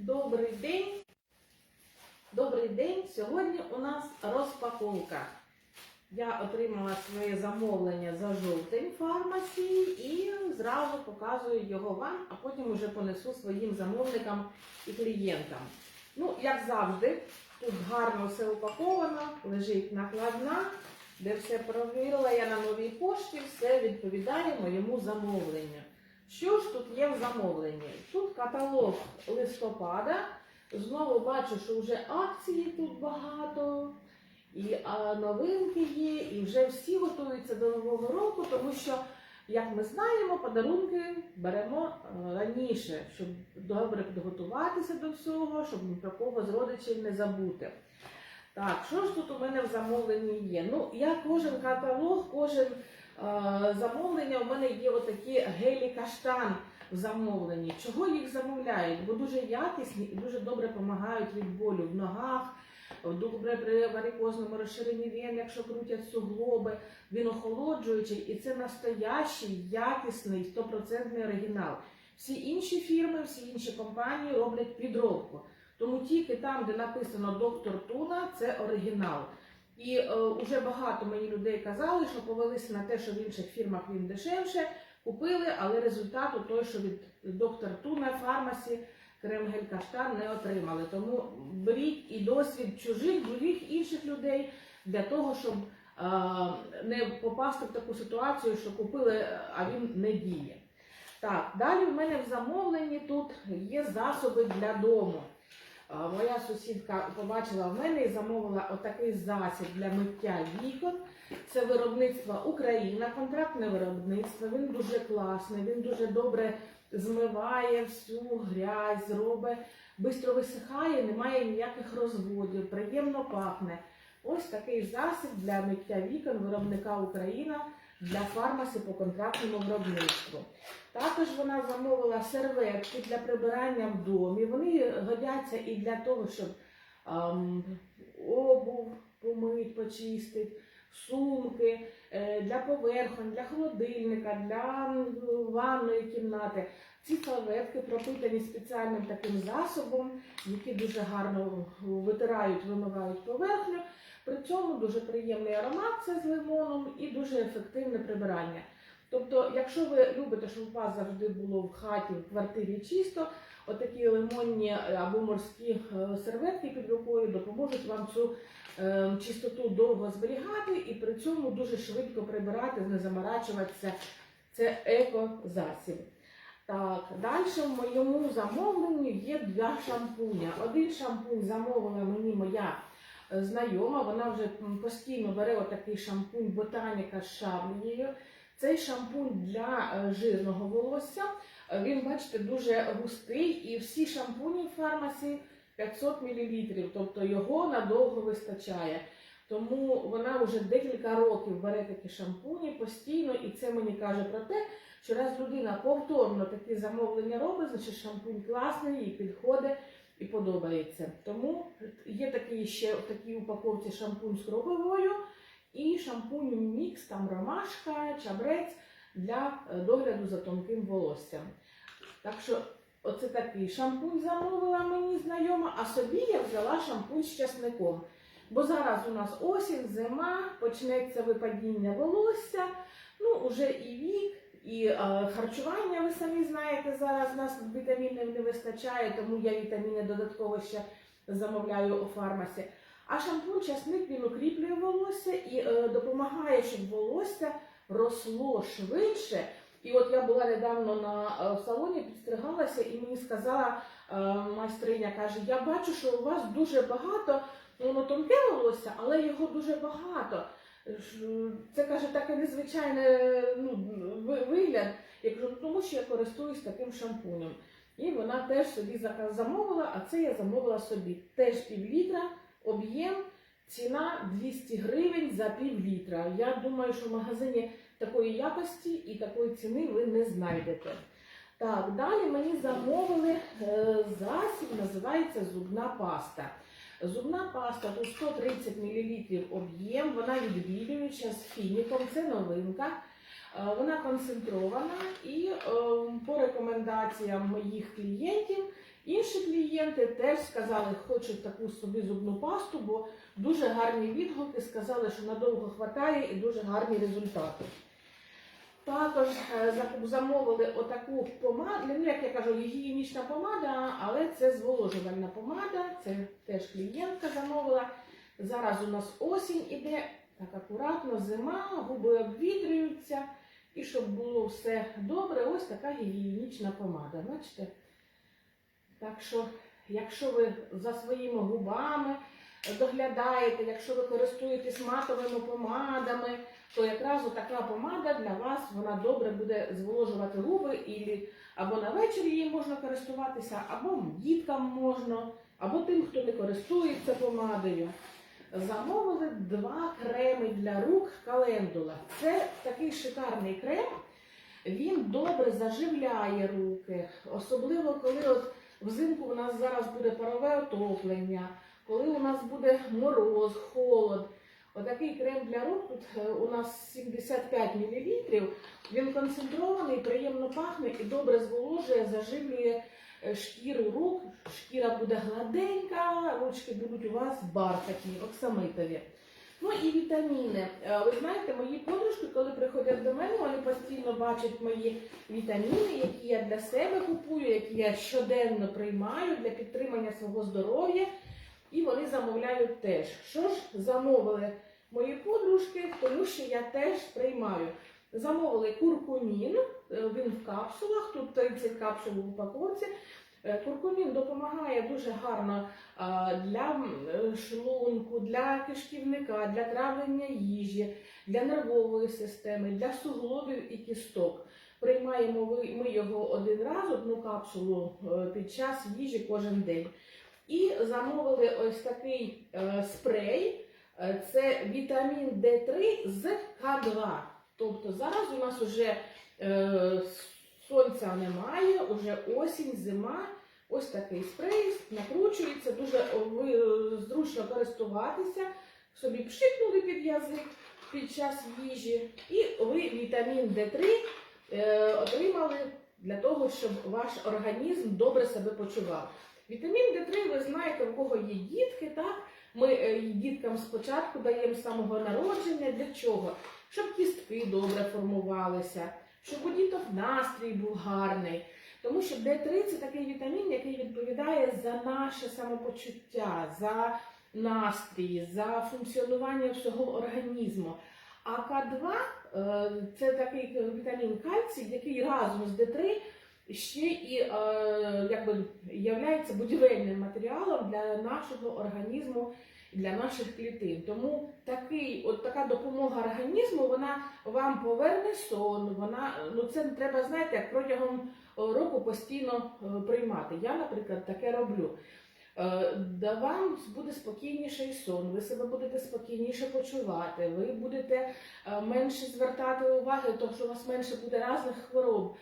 Добрий день. Добрий день. Сьогодні у нас розпаковка. Я отримала своє замовлення за жовтень фармасі і зразу показую його вам, а потім уже понесу своїм замовникам і клієнтам. Ну, як завжди, тут гарно все упаковано, лежить накладна, де все провірила я на новій пошті, все відповідає моєму замовленню. Що ж тут є в замовленні? Тут каталог листопада. Знову бачу, що вже акції тут багато, і а, новинки є, і вже всі готуються до Нового року, тому що, як ми знаємо, подарунки беремо е, раніше, щоб добре підготуватися до всього, щоб ні про кого з родичів не забути. Так, що ж тут у мене в замовленні є? Ну, я кожен каталог, кожен замовлення у мене є отакі гелі каштан в замовленні. Чого їх замовляють? Бо дуже якісні і дуже добре допомагають від болю в ногах, добре при варикозному розширенні вен, якщо крутять суглоби. Він охолоджуючий, і це настоящий, якісний, стопроцентний оригінал. Всі інші фірми, всі інші компанії роблять підробку. Тому тільки там, де написано доктор Туна, це оригінал. І е, уже багато мені людей казали, що повелися на те, що в інших фірмах він дешевше, купили, але результату той, що від доктор Туна фармасі Кремгель Каштан не отримали. Тому беріть і досвід чужих, других інших людей для того, щоб е, не попасти в таку ситуацію, що купили, а він не діє. Так, далі в мене в замовленні тут є засоби для дому. Моя сусідка побачила в мене і замовила отакий засіб для миття вікон. Це виробництво Україна, контрактне виробництво. Він дуже класний, він дуже добре змиває всю грязь, робить, швидко висихає, немає ніяких розводів, приємно пахне. Ось такий засіб для миття вікон виробника Україна для фармаси по контрактному виробництву. Також вона замовила серветки для прибирання в домі. Вони годяться і для того, щоб ем, обув помить, почистити, сумки, е, для поверхонь, для холодильника, для ванної кімнати. Ці серветки пропитані спеціальним таким засобом, які дуже гарно витирають, вимивають поверхню. При цьому дуже приємний аромат це з лимоном і дуже ефективне прибирання. Тобто, якщо ви любите, щоб у вас завжди було в хаті, в квартирі чисто, отакі лимонні або морські е, серветки під рукою допоможуть вам цю е, чистоту довго зберігати і при цьому дуже швидко прибирати, не заморачуватися. Це еко-засіб. Так, далі в моєму замовленні є два шампуня. Один шампунь замовила мені моя е, знайома, вона вже постійно бере отакий шампунь ботаніка з шаблею. Цей шампунь для е, жирного волосся. Е, Він, бачите, дуже густий, і всі шампуні в фармасі 500 мл, тобто його надовго вистачає. Тому вона вже декілька років бере такі шампуні постійно, і це мені каже про те, що раз людина повторно такі замовлення робить, значить шампунь класний, їй підходить і подобається. Тому є такий ще в такій упаковці шампунь з кроповою і шампунь мікс, там ромашка, чабрець для е, догляду за тонким волоссям. Так що оце такий шампунь замовила мені знайома, а собі я взяла шампунь з часником. Бо зараз у нас осінь, зима, почнеться випадіння волосся, ну уже і вік, і е, харчування, ви самі знаєте, зараз нас вітамінів не вистачає, тому я вітаміни додатково ще замовляю у фармасі. А шампунь часник він укріплює волосся і е, допомагає, щоб волосся росло швидше. І от я була недавно на е, в салоні, підстригалася, і мені сказала е, майстриня, каже: Я бачу, що у вас дуже багато, воно тонке волосся, але його дуже багато. Це каже таке незвичайне ну, вигляд. Я кажу, «Ну, тому що я користуюсь таким шампунем. І вона теж собі замовила, а це я замовила собі. Теж пів літра, об'єм, ціна 200 гривень за пів літра. Я думаю, що в магазині такої якості і такої ціни ви не знайдете. Так, далі мені замовили е, засіб, називається зубна паста. Зубна паста тут 130 мл об'єм, вона відбілююча з фініком, це новинка. Е, Вона концентрована і е, по рекомендаціям моїх клієнтів Інші клієнти теж сказали, хочуть таку собі зубну пасту, бо дуже гарні відгуки, сказали, що надовго хватає і дуже гарні результати. Також е, замовили отаку помаду, ну як я кажу, гігієнічна помада, але це зволожувальна помада, це теж клієнтка замовила. Зараз у нас осінь іде, так акуратно, зима, губи обвітрюються. І щоб було все добре, ось така гігієнічна помада. Бачите? Так що, якщо ви за своїми губами доглядаєте, якщо ви користуєтесь матовими помадами, то якраз така помада для вас вона добре буде зволожувати губи, і або на вечір її можна користуватися, або діткам можна, або тим, хто не користується помадою. Замовили два креми для рук календула. Це такий шикарний крем. Він добре заживляє руки, особливо коли от взимку у нас зараз буде парове отоплення, коли у нас буде мороз, холод. Отакий крем для рук, тут е, у нас 75 мл, він концентрований, приємно пахне і добре зволожує, заживлює е, шкіру рук. Шкіра буде гладенька, ручки будуть у вас бархатні, оксамитові. Ну і вітаміни. Е, Ви знаєте, мої подружки, коли приходять до мене, вони постійно бачать мої вітаміни, які я для себе купую, які я щоденно приймаю для підтримання свого здоров'я. І вони замовляють теж. Що ж замовили мої подружки, тому що я теж приймаю. Замовили куркумін, е, він в капсулах, тут 30 капсул в упаковці. Е, Куркумін допомагає дуже гарно для шлунку, для кишківника, для травлення їжі, для нервової системи, для суглобів і кісток. Приймаємо ми його один раз, одну капсулу е, під час їжі кожен день. І замовили ось такий е, спрей. Е, Це вітамін D3 з К2. Тобто зараз у нас вже е, сонця немає, уже осінь, зима. Ось такий спрей накручується, дуже зручно користуватися. Собі пшикнули під язик під час їжі, і ви вітамін D3 е, отримали для того, щоб ваш організм добре себе почував. Вітамін D3, ви знаєте, у кого є дітки, так? Ми е, діткам спочатку даємо з самого народження. Для чого? Щоб кістки добре формувалися, щоб у діток настрій був гарний. Тому що D3 це такий вітамін, який відповідає за наше самопочуття, за настрій, за функціонування всього організму. А К2 е, це такий вітамін кальцій, який разом з D3 ще і е, якби являється будівельним матеріалом для нашого організму для наших клітин. Тому такий, от така допомога організму, вона вам поверне сон. Вона ну це треба знаєте, як протягом е, року постійно е, приймати. Я, наприклад, таке роблю. Да вам буде спокійніший сон, ви себе будете спокійніше почувати, ви будете менше звертати уваги, тому що у вас менше буде різних хвороб.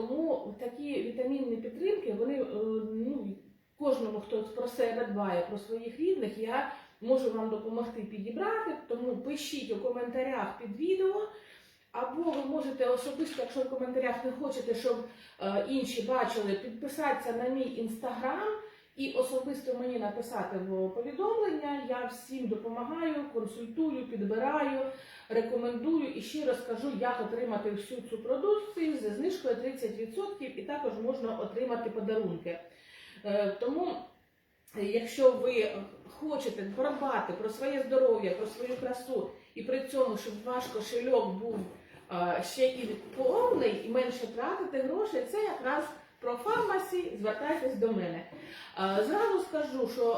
Тому такі вітамінні підтримки, вони е, ну, кожному, хто про себе дбає, про своїх рідних, я можу вам допомогти підібрати. Тому пишіть у коментарях під відео. Або ви можете особисто, якщо в коментарях не хочете, щоб е, інші бачили, підписатися на мій інстаграм і особисто мені написати в повідомлення. Я всім допомагаю, консультую, підбираю, рекомендую і ще розкажу, як отримати всю цю продукцію зі знижкою 30% і також можна отримати подарунки. Е, Тому, якщо ви хочете подбати про своє здоров'я, про свою красу, і при цьому, щоб ваш кошельок був е, ще і повний, і менше тратити грошей, це якраз про фармасі, звертайтесь до мене. Е, Зразу скажу, що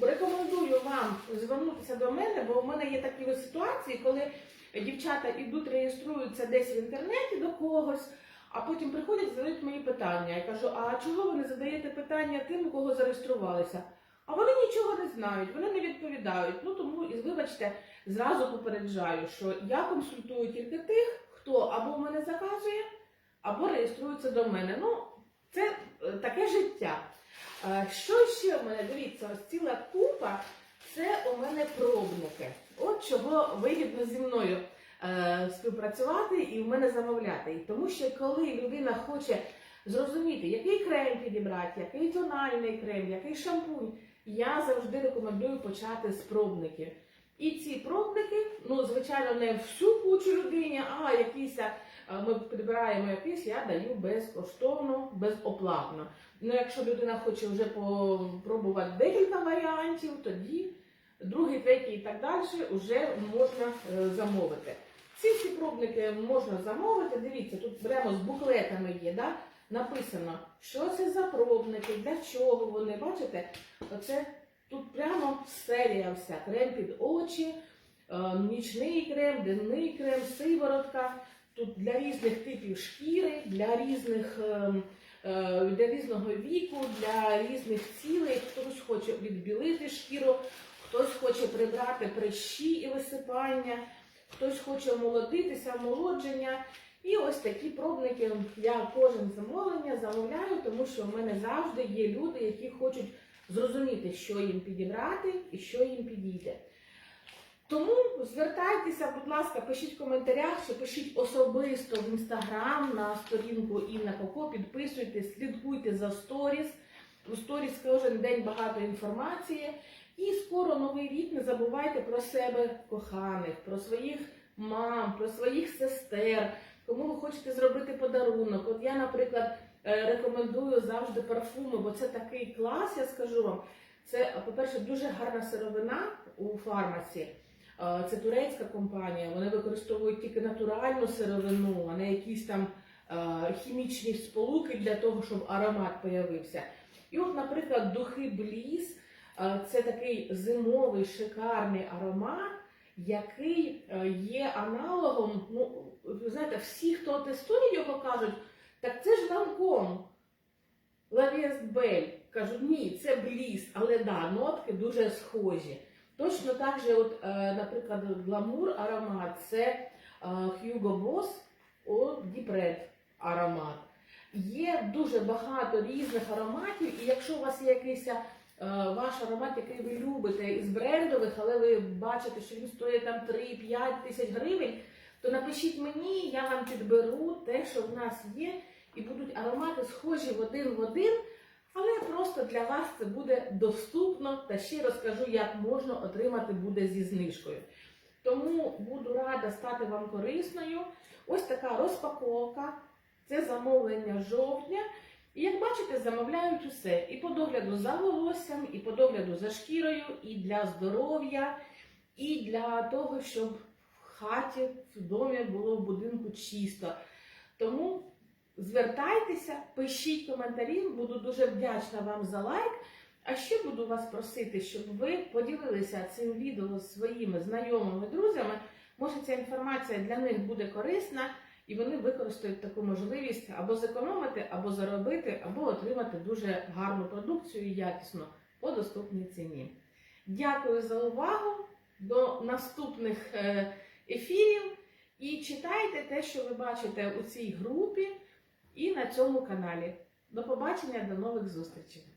е, рекомендую вам звернутися до мене, бо в мене є такі ситуації, коли дівчата йдуть, реєструються десь в інтернеті до когось, а потім приходять і задають мені питання. Я кажу, а чого ви не задаєте питання тим, у кого зареєструвалися? А вони нічого не знають, вони не відповідають. Ну тому і вибачте, зразу попереджаю, що я консультую тільки тих, хто або в мене заказує, або реєструється до мене. Ну, це е, таке життя. Е, Що ще в мене? Дивіться, ось ціла купа. Це у мене пробники. От чого вигідно зі мною е, співпрацювати і в мене замовляти. І Тому що коли людина хоче зрозуміти, який крем підібрати, який тональний крем, який шампунь. Я завжди рекомендую почати з пробників. І ці пробники, ну, звичайно, не всю кучу людині, а якісь ми підбираємо якісь, я даю безкоштовно, безоплатно. Ну, якщо людина хоче вже попробувати декілька варіантів, тоді другий, третій і так далі вже можна е, замовити. Ці всі пробники можна замовити. Дивіться, тут прямо з буклетами є, да? написано, що це за пробники, для чого вони. Бачите, оце тут прямо серія вся. Крем під очі, е, нічний крем, денний крем, сиворотка. Тут для різних типів шкіри, для різних. ем, е, Для різного віку, для різних цілей, хтось хоче відбілити шкіру, хтось хоче прибрати прищі і висипання, хтось хоче омолодитися, омолодження. І ось такі пробники я кожен замовлення замовляю, тому що в мене завжди є люди, які хочуть зрозуміти, що їм підібрати і що їм підійде. Тому звертайтеся, будь ласка, пишіть в коментарях, чи пишіть особисто в інстаграм на сторінку Інна Коко, підписуйтесь, слідкуйте за сторіс. У сторіс кожен день багато інформації. І скоро новий рік не забувайте про себе коханих, про своїх мам, про своїх сестер, кому ви хочете зробити подарунок. От я, наприклад, е, рекомендую завжди парфуми, бо це такий клас, я скажу вам. Це, по-перше, дуже гарна сировина у фармасі. Це турецька компанія. Вони використовують тільки натуральну сировину, а не якісь там хімічні сполуки для того, щоб аромат появився. І от, наприклад, духи Бліс е, це такий зимовий шикарний аромат, який е, є аналогом. Ну, ви знаєте, всі, хто тестує його, кажуть, так це ж ланком. Лавіст Бель. Кажуть, ні, це бліс, але да, нотки дуже схожі. Точно так же, от, е, наприклад, гламур аромат це е, Hugo Boss Діпред аромат. Є дуже багато різних ароматів, і якщо у вас є якийсь е, ваш аромат, який ви любите із брендових, але ви бачите, що він стоїть там 3-5 тисяч гривень, то напишіть мені, я вам підберу те, що в нас є, і будуть аромати схожі в один в один. Але просто для вас це буде доступно та ще розкажу, як можна отримати буде зі знижкою. Тому буду рада стати вам корисною. Ось така розпаковка. Це замовлення жовтня. І як бачите, замовляють усе. І по догляду за волоссям, і по догляду за шкірою, і для здоров'я, і для того, щоб в хаті, в домі було в будинку чисто. Тому звертайтеся, пишіть коментарі, буду дуже вдячна вам за лайк. А ще буду вас просити, щоб ви поділилися цим відео з своїми знайомими друзями. Може, ця інформація для них буде корисна, і вони використають таку можливість або зекономити, або заробити, або отримати дуже гарну продукцію і якісну по доступній ціні. Дякую за увагу. До наступних е, ефірів. І читайте те, що ви бачите у цій групі і на цьому каналі. До побачення, до нових зустрічей!